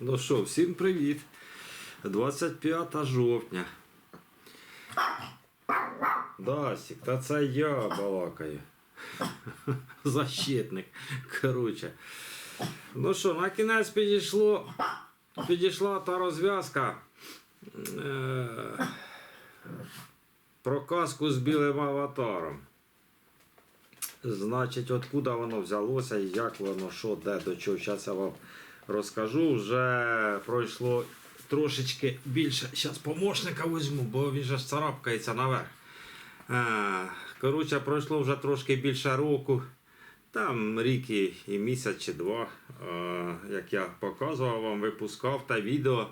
Ну що, всім привіт. 25 жовтня. Дасік, та це я балакаю. Защитник. Коротше. Ну що, на кінець підійшло. Підійшла та розв'язка. Е, про казку з білим аватаром. Значить, откуда воно взялося, як воно, що, де, до чого. Зараз я вам розкажу. Вже пройшло трошечки більше. Зараз помощника візьму, бо він же царапкається наверх. Е, Коротше, пройшло вже трошки більше року. Там рік і, місяць чи два, е, як я показував вам, випускав та відео.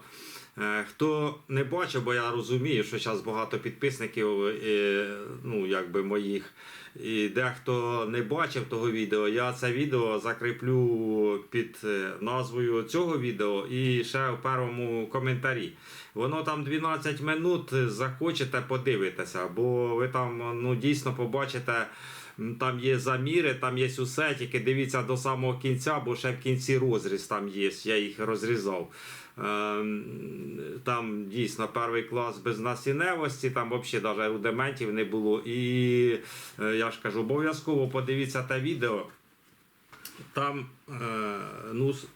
Е, Хто не бачив, бо я розумію, що зараз багато підписників е, ну, якби моїх. І дехто не бачив того відео, я це відео закріплю під е, назвою цього відео і ще в першому коментарі. Воно там 12 минут, захочете подивитися, бо ви там ну, дійсно побачите. Там є заміри, там є усе, тільки дивіться до самого кінця, бо ще в кінці розріз там є, я їх розрізав. Ем, Там дійсно перший клас без насінневості, там взагалі навіть рудиментів не було. І е, я ж кажу, обов'язково подивіться те відео. Там е, ну, с-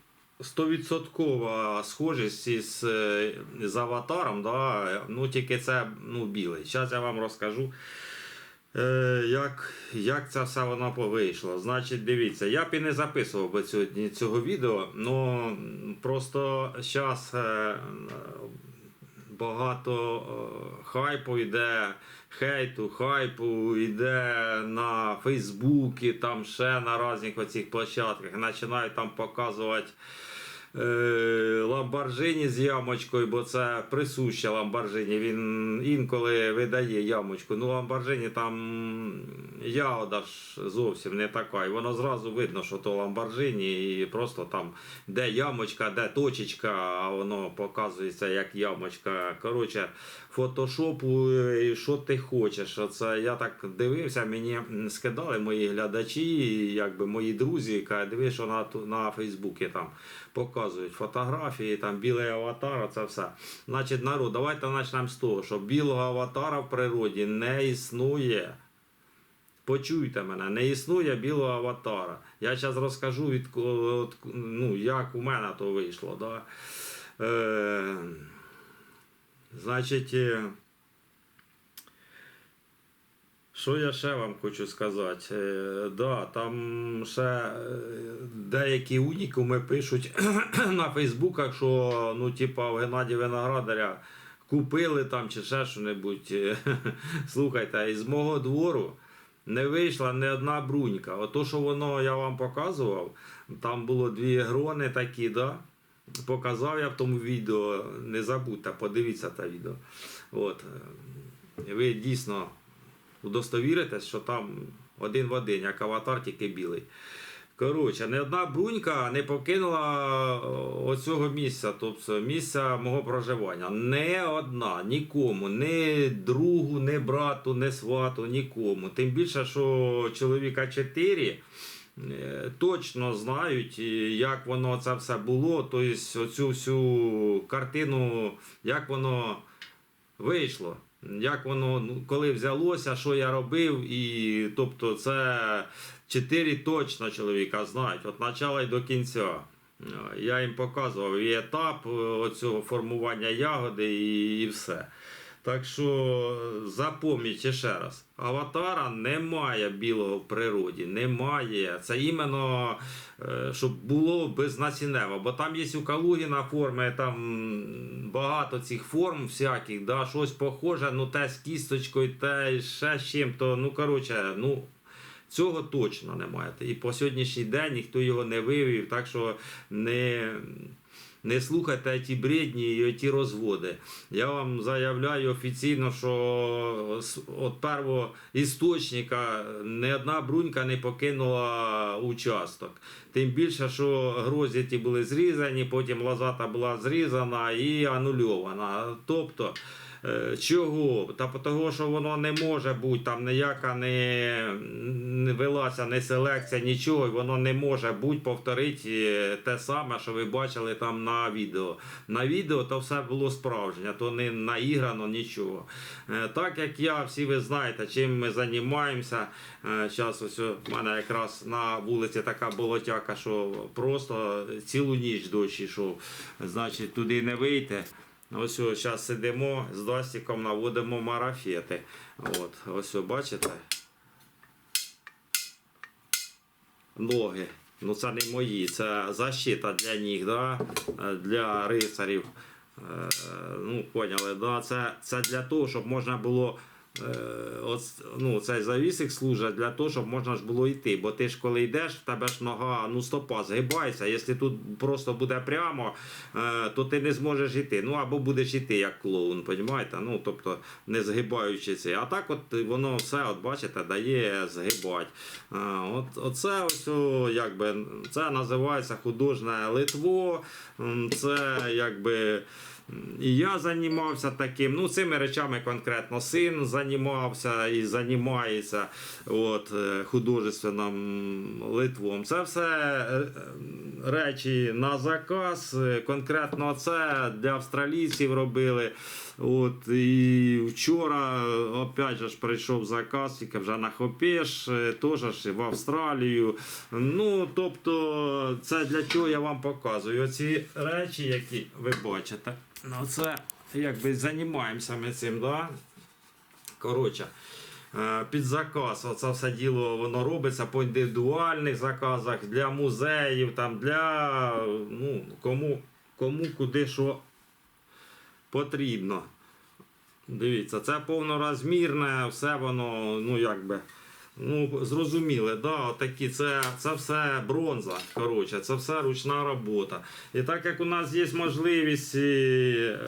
стовідсоткова схожість із, е, з аватаром, да? ну тільки це ну, білий. Зараз я вам розкажу. Е, як, як це все воно вийшло. Значить, дивіться, я б і не записував би сьогодні цього відео, ну просто зараз е, багато е, хайпу йде, хейту, хайпу йде на Фейсбуці, там ще на різних оцих площадках. Починають там показувати. Е, Ламборджині з ямочкою, бо це присуще ламбаржині. Він інколи видає ямочку. Ну, ламбаржині там ягода ж зовсім не така. І воно зразу видно, що то Ламборджині, і просто там де ямочка, де точечка, а воно показується як ямочка. Коротше, фотошопу, що ти хочеш. Оце я так дивився, мені скидали мої глядачі, якби мої друзі, кажуть, дивись, що на, на Фейсбуці там показують фотографії, там білий аватар, це все. Значить, народ, давайте почнемо з того, що білого аватара в природі не існує. Почуйте мене, не існує білого аватара. Я зараз розкажу, від, ну, як у мене то вийшло. Да? Е, значить, е, що я ще вам хочу сказати? Е, да, там ще е, деякі унікуми пишуть на Фейсбуках, що ну, типа, в Геннадія Виноградаря купили там чи ще що-небудь. Слухайте, із мого двору не вийшла ні одна брунька. Ото, що воно я вам показував, там було дві грони такі, да? Показав я в тому відео. Не забудьте, подивіться те відео. От. Ви дійсно удостовіритесь, що там один в один, як аватар, тільки білий. Коротше, не одна брунька не покинула оцього місця, тобто місця мого проживання. Не одна, нікому, ні другу, ні брату, ні свату, нікому. Тим більше, що чоловіка 4 е, точно знають, як воно це все було. Тобто оцю всю картину, як воно вийшло. Як воно ну, коли взялося, що я робив, і тобто це чотири точно чоловіка знають від початку і до кінця. Е, Я їм показував і етап е, оцього формування ягоди, і, і все. Так що запам'ятайте ще раз, аватара немає білого в природі, немає. Це іменно е, щоб було безнасінево. Бо там є у Калугіна форми, там багато цих форм всяких, да, щось похоже, ну те з кісточкою, те ще з чим-то. Ну, коротше, ну. Цього точно немає. І по сьогоднішній день ніхто його не вивів, так що не, не слухайте ті бредні і ті розводи. Я вам заявляю офіційно, що от першого істочника не одна брунька не покинула участок. Тим більше, що грозі ті були зрізані, потім лозата була зрізана і анульована. Тобто. Е, Чого? Та того, що воно не може бути, там ніяка не, не велася не селекція, нічого, і воно не може бути повторити е, те саме, що ви бачили там на відео. На відео то все було справжнє, то не наіграно нічого. Е, Так як я, всі ви знаєте, чим ми займаємося. Зараз ось у мене якраз на вулиці така болотяка, що просто цілу ніч дощ йшов. Значить, туди не вийти. Ось зараз сидимо з Дастіком, наводимо марафети. От, ось ось бачите? Ноги. Ну це не мої, це защита для них, да? для рицарів. Е, Ну, поняли, да? це, це для того, щоб можна було. Е, ну, цей завісик служить для того, щоб можна ж було йти. Бо ти ж коли йдеш, в тебе ж нога, ну стопа згибається. Якщо тут просто буде прямо, е, то ти не зможеш йти. Ну або будеш йти як клоун, понімаєте? Ну, тобто не згибаючи це. А так от воно все, от бачите, дає згибати. Е, От, оце ось, якби, це називається художнє литво. Це якби. І я займався таким. Ну, цими речами конкретно син займався і займається от, е, художественним литвом. Це все е, речі на заказ. Е, Конкретно це для австралійців робили. От, і вчора опять же ж прийшов заказ, тільки вже на Хопеш, е, теж ж в Австралію. Ну, тобто, це для чого я вам показую. Оці речі, які ви бачите. Ну, це якби займаємося ми цим, да? Коротше. е, Під заказ, оце все діло воно робиться по індивідуальних заказах для музеїв, там для ну, кому, кому куди що потрібно. Дивіться, це повнорозмірне, все воно, ну якби. Ну, зрозуміли, да, такі, це, це все бронза, коротше, це все ручна робота. І так як у нас є можливість е,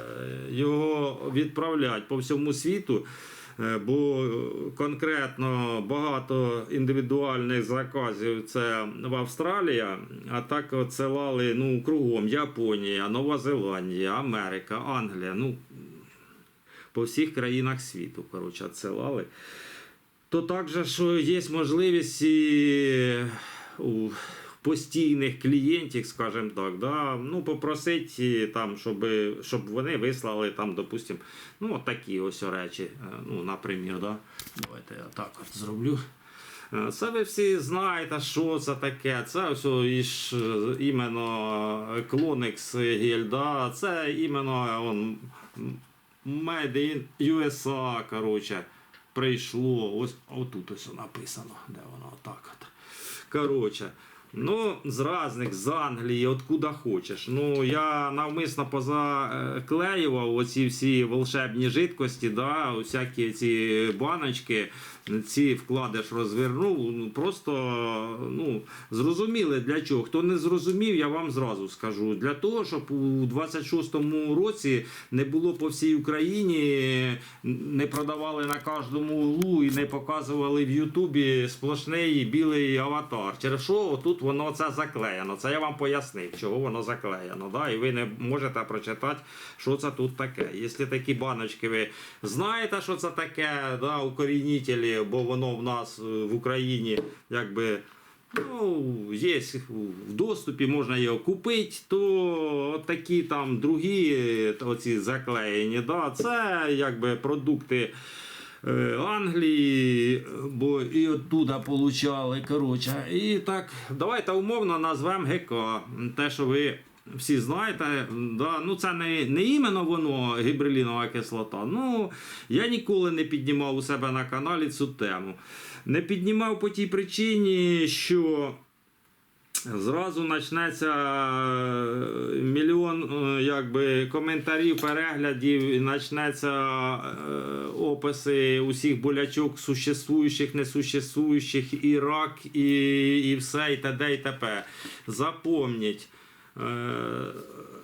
його відправляти по всьому світу, бо конкретно багато індивідуальних заказів це в Австралії, а так отсилали ну, кругом Японія, Нова Зеландія, Америка, Англія. Ну, по всіх країнах світу, коротше, відсилали. То також що є можливість і постійних клієнтів, скажімо так, да, ну, попросити там, щоб, щоб вони вислали там, допустим, ну, такі ось речі. е, Ну, наприклад, да. Давайте я так от зроблю. Е, Це ви всі знаєте, що це таке. Це ось о, е, іменно Клоникс гель, да. це іменно он, Made in USA, коротше, прийшло. Ось отут ось написано, де воно отак от. Коротше. Ну, з різних, з Англії, откуда хочеш. Ну, я навмисно позаклеював оці всі волшебні жидкості, да, всякі ці баночки, ці вкладиш, розвернув. Ну, Просто ну, зрозуміли для чого. Хто не зрозумів, я вам зразу скажу. Для того, щоб у 26-му році не було по всій Україні, не продавали на кожному углу і не показували в Ютубі сплошний білий аватар. Через що тут воно це заклеєно. Це я вам пояснив, чого воно заклеєно. Да? І ви не можете прочитати, що це тут таке. Якщо такі баночки ви знаєте, що це таке, да, укорінителі, бо воно в нас е, в Україні якби. Ну, є в доступі, можна його купити, то такі там другі е, оці заклеєні, да, це якби продукти е, Англії, бо і оттуда получали. Коротше. І так, давайте умовно назвемо ГК. Те, що ви всі знаєте, да, ну це не, не іменно воно гібрилінова кислота. Ну, я ніколи не піднімав у себе на каналі цю тему. Не піднімав по тій причині, що зразу почнеться е, мільйон е, якби, коментарів, переглядів, і почнеться е, описи усіх болячок существуючих, несуществуючих, і рак, і, і все, і т.д. і т.п. Запомніть,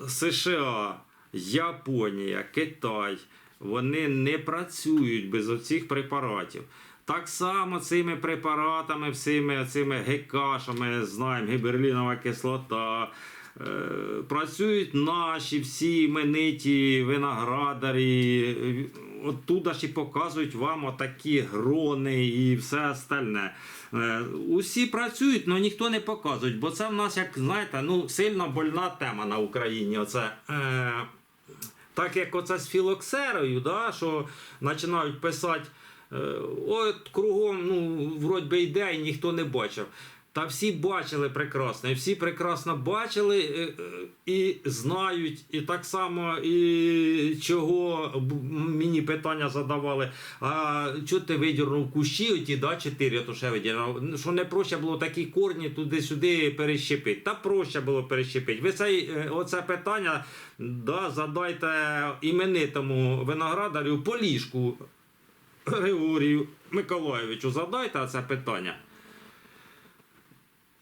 США, Японія, Китай, вони не працюють без оцих препаратів. Так само цими препаратами, всіми цими ГК, що ми знаємо, гіберлінова кислота. е, Працюють наші всі імениті виноградарі, оттуда ж і показують вам отакі грони і все остальне. Е, Усі працюють, але ніхто не показує, бо це в нас, як знаєте, ну, сильно больна тема на Україні. Оце, е, так як оце з філоксерою, да, що починають писати, е, от кругом, ну, вроді би йде, і ніхто не бачив. Та всі бачили прекрасно, і всі прекрасно бачили е, е, і знають, і так само, і чого мені питання задавали. А чого ти видірнув кущі, оті, да, чотири, то ще видірнув. Що не проще було такі корні туди-сюди перещепити. Та проще було перещепити. Ви це, е, оце питання да, задайте іменитому виноградарю Полішку Григорію Миколаєвичу. Задайте це питання.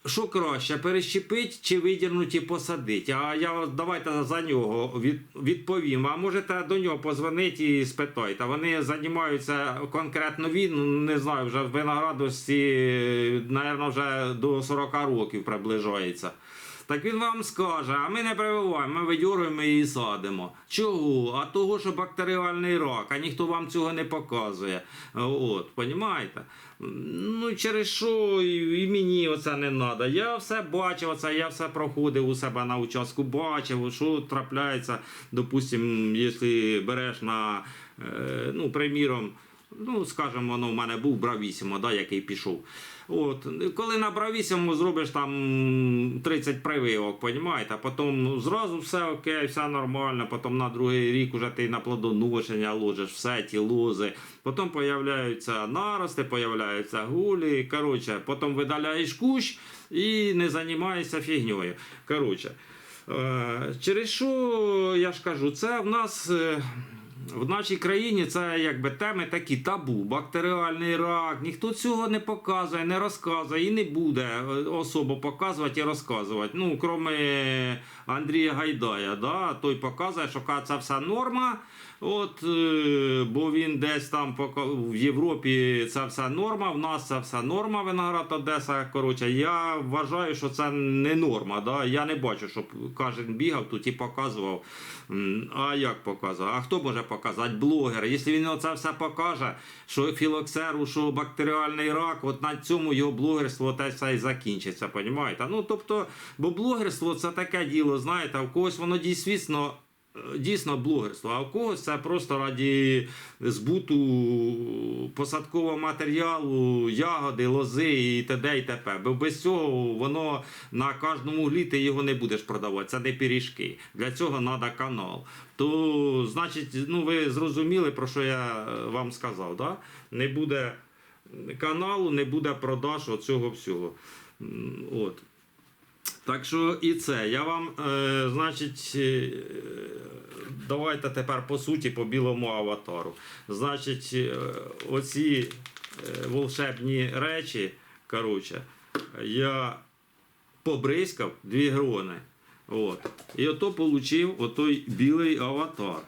Що краще, перещепить чи видірнуть і посадить? А я давайте за нього від, відповім. А можете до нього позвонити і спитайте. Вони займаються конкретно він, ну, не знаю, вже в виноградості, мабуть, вже до 40 років приближається. Так він вам скаже, а ми не прививаємо, ми видюруємо і садимо. Чого? А того, що бактеріальний рак, а ніхто вам цього не показує. От, понімаєте? Ну, через що і мені оце не треба. Я все бачив, оце, я все проходив у себе на участку, бачив, що трапляється, допустим, якщо береш на, е, ну, приміром, ну, скажімо, воно в мене був бравісімо, да, який пішов. От, коли на бравісімо зробиш там 30 прививок, понімаєте, а потім ну, зразу все окей, все нормально, потім на другий рік уже ти на плодоношення ложиш, все ті лози, потім появляються нарости, появляються гулі, коротше, потім видаляєш кущ і не займаєшся фігньою. Коротше, е, через що я ж кажу, це в нас. В нашій країні це якби теми такі табу, бактеріальний рак. Ніхто цього не показує, не розказує і не буде особо показувати і розказувати. Ну, крім Андрія Гайдая, да? той показує, що це все норма. От, е, бо він десь там в Європі це все норма, в нас це все норма, виноград Одеса. Коротше, я вважаю, що це не норма. Да? Я не бачу, щоб кожен бігав тут і показував. А як показував? А хто може показати? Блогер. Якщо він це все покаже, що філоксеру, що бактеріальний рак, от на цьому його блогерство те все і закінчиться, понімаєте? Ну, тобто, бо блогерство це таке діло, знаєте, в когось воно дійсно дійсно блогерство, а в когось це просто раді збуту посадкового матеріалу, ягоди, лози і т.д. і т.п. Бо без цього воно на кожному углі ти його не будеш продавати. Це не пиріжки. Для цього треба канал. То, значить, ну ви зрозуміли, про що я е, вам сказав. Да? Не буде каналу, не буде продаж оцього всього. От. Так що і це. Я вам, е, значить, е, давайте тепер по суті по білому аватару. Значить, е, оці е, волшебні речі, коротше, я побризкав дві грони. От. І ото отримав отой білий аватар.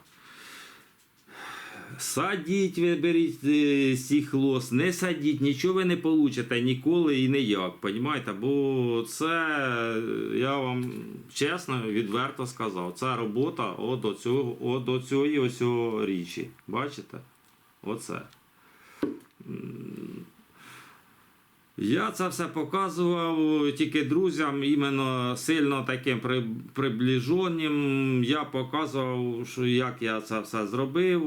Садіть, ви беріть е, сіхлос, не садіть, нічого ви не получите ніколи і ніяк. Понімаєте? Бо це, е, я вам чесно, відверто сказав, це робота от до цього, от до цієї ось річі. Бачите? Оце. Я це все показував тільки друзям, іменно сильно таким при, приближеним. Я показував, що як я це все зробив,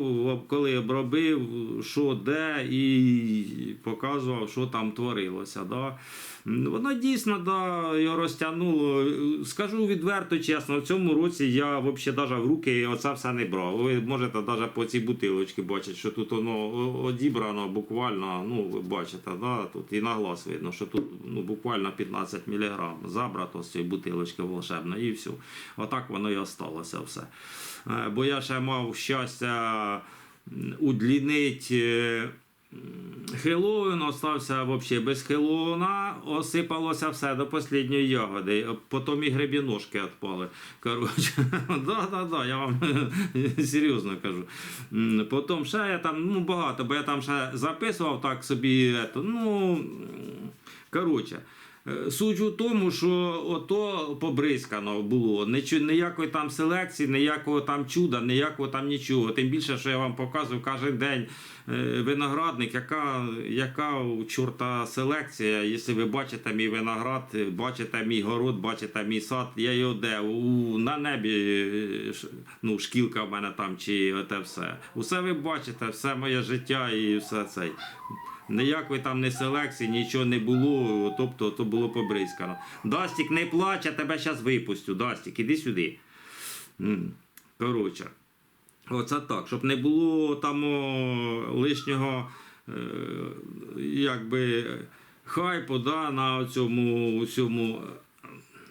коли обробив, що де, і показував, що там творилося. Да. Воно дійсно да, його розтягнуло. Скажу відверто, чесно, в цьому році я взагалі навіть в руки оце все не брав. Ви можете навіть по цій бутилочці бачити, що тут воно одібрано буквально, ну ви бачите, да, тут і на глаз видно, що тут ну, буквально 15 мг забрато з цієї бутилочки волшебної і все. Отак воно і осталося все. Е, Бо я ще мав щастя удлінити. Хеллоуін остався взагалі без хеллоуна, осипалося все до останньої ягоди. Потім і гребіножки відпали. Коротше, да, да, да, я вам серйозно кажу. Потім ще я там, ну багато, бо я там ще записував так собі. Ну, коротше. Е, Суть у тому, що ото побризкано було. Ніякої там селекції, ніякого там чуда, ніякого там нічого. Тим більше, що я вам показую кожен день е, виноградник, яка, яка чорта селекція. Якщо ви бачите мій виноград, бачите мій город, бачите мій сад, я його де у, на небі е, ну, шкілка в мене там чи оте все. Усе ви бачите, все моє життя і все це. Ніякої там не селекції, нічого не було, тобто то було побризкано. Дастік, не плач, я тебе зараз випустю. Дастік, іди сюди. Коротше. Оце так, щоб не було там о, лишнього е, якби хайпу да, на цьому цьому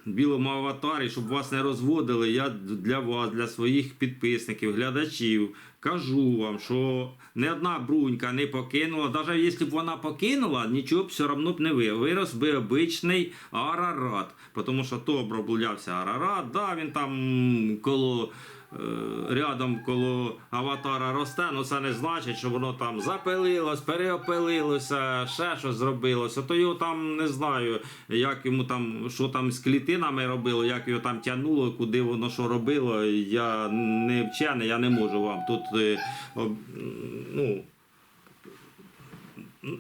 білому аватарі, щоб вас не розводили. Я для вас, для своїх підписників, глядачів кажу вам, що не одна брунька не покинула. Навіть якщо б вона покинула, нічого б все одно б не ви. Вирос би обичний арарат. Тому що то оброблявся арарат, да, він там коло. Е, Рядом коло аватара росте, ну це не значить, що воно там запилилось, переопилилося, ще щось зробилося. То його там не знаю, як йому там, що там з клітинами робило, як його там тягнуло, куди воно що робило. Я не вчений, я не можу вам тут е, ну,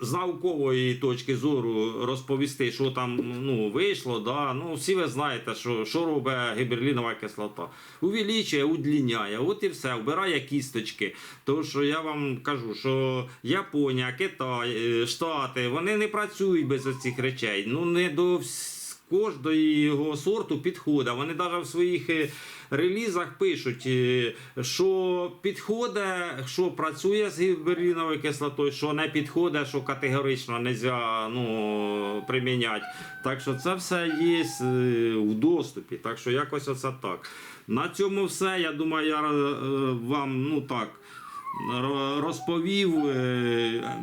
з наукової точки зору розповісти, що там ну, вийшло. Да? Ну, всі ви знаєте, що, що робить гіберлінова кислота. Увеличує, удліняє, от і все, вбирає кісточки. Тому що я вам кажу, що Японія, Китай, е, Штати, вони не працюють без оцих речей. Ну, не до вс- кожного його сорту підходить. Вони навіть в своїх е, релізах пишуть, е, що підходить, що працює з гіберліновою кислотою, що не підходить, що категорично не можна ну, приміняти. Так що це все є е, в доступі. Так що якось оце так. На цьому все. Я думаю, я е, вам ну так. Ро- Розповів е,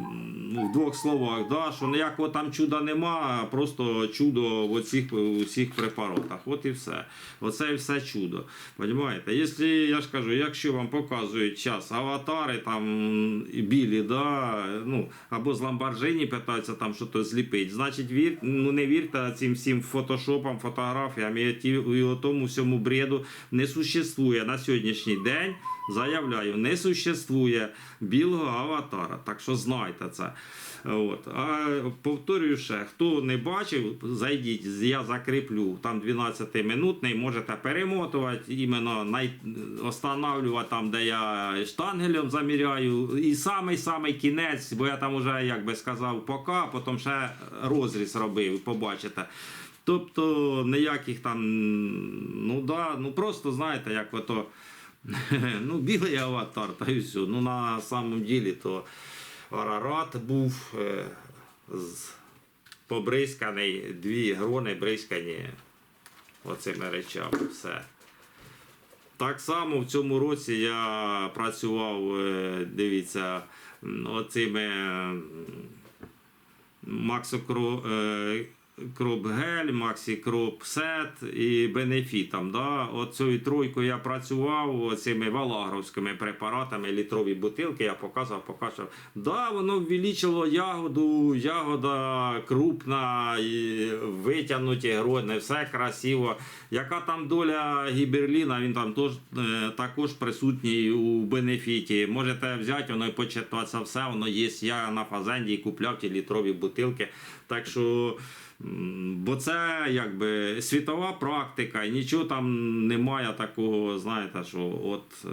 в двох словах, да, що ніякого там чуда нема, просто чудо в оцих усіх препаратах. От і все. Оце і все чудо. Понимаєте? Якщо я ж кажу, якщо вам показують час аватари там білі, да, ну, або з Ламборджині питаються там щось зліпити, значить вір, ну, не вірте цим всім фотошопам, фотографіям і, ті- і тому всьому бреду не существує на сьогоднішній день. Заявляю, не существує білого аватара. Так що знайте це. От. А повторюю ще, хто не бачив, зайдіть, я закріплю там 12-минутний, можете перемотувати, іменно най... останавлювати там, де я штангелем заміряю. І самий-самий кінець, бо я там вже, як би сказав, пока, потім ще розріз робив, побачите. Тобто ніяких там, ну да, ну просто знаєте, як ото. Ну, білий аватар, та й все. Ну, на самом ділі то Арарат був е, з, побризканий, дві грони бризкані оцими речами. Все. Так само в цьому році я працював, е, дивіться, оцими м, Максокро. е, Кроп Гель, Максі Кроп Сет і Бенефітом. Да? Оцею тройкою я працював цими валагровськими препаратами, літрові бутилки, я показував, показував. Да, воно ввеличило ягоду, ягода крупна, і витягнуті грони, все красиво. Яка там доля гіберліна, він там тож, е, також присутній у бенефіті. Можете взяти, воно і почитати це все, воно є. Я на фазенді купляв ті літрові бутилки. Так що. Бо це якби світова практика, і нічого там немає такого, знаєте, що от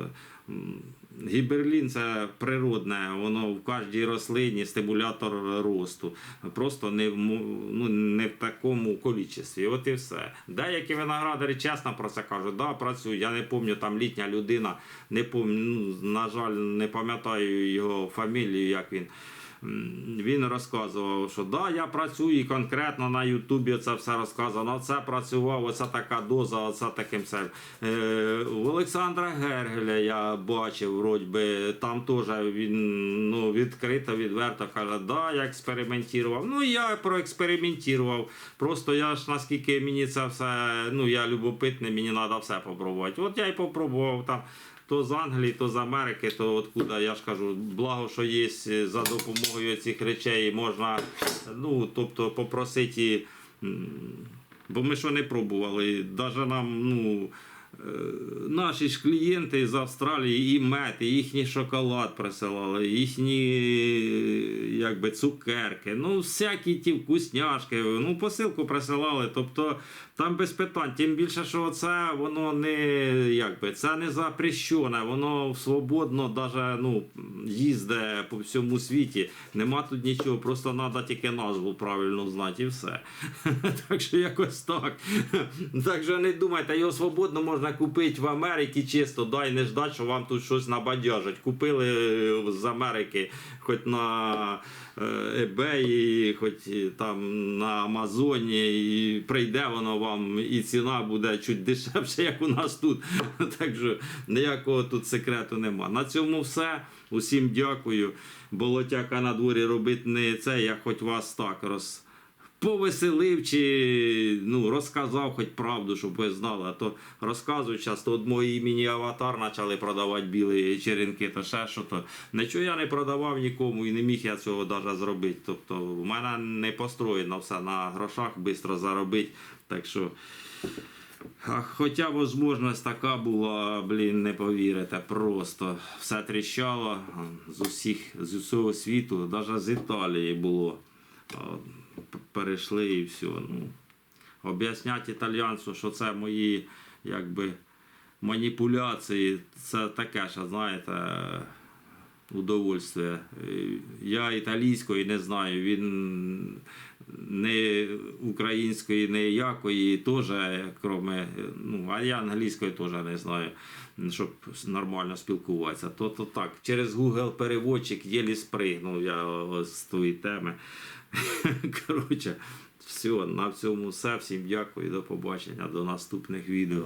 гіберлін це природне, воно в кожній рослині стимулятор росту. Просто не в, ну, не в такому кількості. От і все. Деякі виноградарі чесно про це кажуть, да, працюють. Я не пам'ятаю, там літня людина, не пам'ятаю, ну, на жаль, не пам'ятаю його фамілію, як він. Він розказував, що да, я працюю і конкретно на Ютубі це все розказано. Оце працював, оце така доза, оце таким все. Е, у Олександра Гергеля я бачив, вроді би, там теж він ну, відкрито, відверто каже, да, я експериментував. Ну, я проекспериментував. Просто я ж наскільки мені це все, ну я любопитний, мені треба все попробувати. От я й попробував там. То з Англії, то з Америки, то откуда, я ж кажу, благо, що є за допомогою цих речей можна, ну, тобто попросити Бо ми що не пробували, навіть нам, ну. Е, Наші ж клієнти з Австралії і мед, і їхній шоколад присилали, їхні якби, цукерки, ну всякі ті вкусняшки, ну посилку присилали. Тобто там без питань. Тим більше, що це воно не якби це не запрещене, воно свободно даже, ну, їздить по всьому світі. Нема тут нічого, просто треба тільки назву правильно знати і все. Так що якось так. Так що не думайте, його свободно можна купити в Америці чисто, дай не ждать, що вам тут щось набадяжать. Купили е, з Америки, хоч на е, eBay, хоч там на Амазоні, і прийде воно вам, і ціна буде чуть дешевше, як у нас тут. Так що ніякого тут секрету нема. На цьому все. Усім дякую. Болотяка на дворі робити не це, я хоч вас так роз повеселив чи ну, розказав хоч правду, щоб ви знали. А то розказують часто от мої імені аватар почали продавати білі черенки, то ще що то. Нічого я не продавав нікому і не міг я цього навіть зробити. Тобто в мене не построєно все на грошах швидко заробити. Так що. Хоча можливість така була, блін, не повірите, просто все тріщало з усіх з усього світу, навіть з Італії було. Перейшли і все. Ну, об'ясняти італійцю, що це мої якби, маніпуляції, це таке, що знаєте, удовольствие. Я італійської не знаю, він не української ніякої теж, кроме, ну, а я англійської теж не знаю, щоб нормально спілкуватися. То, то так, через Google переводчик єлі спригнув я з тої теми. Коротше, все, на цьому все. Всім дякую, до побачення, до наступних відео.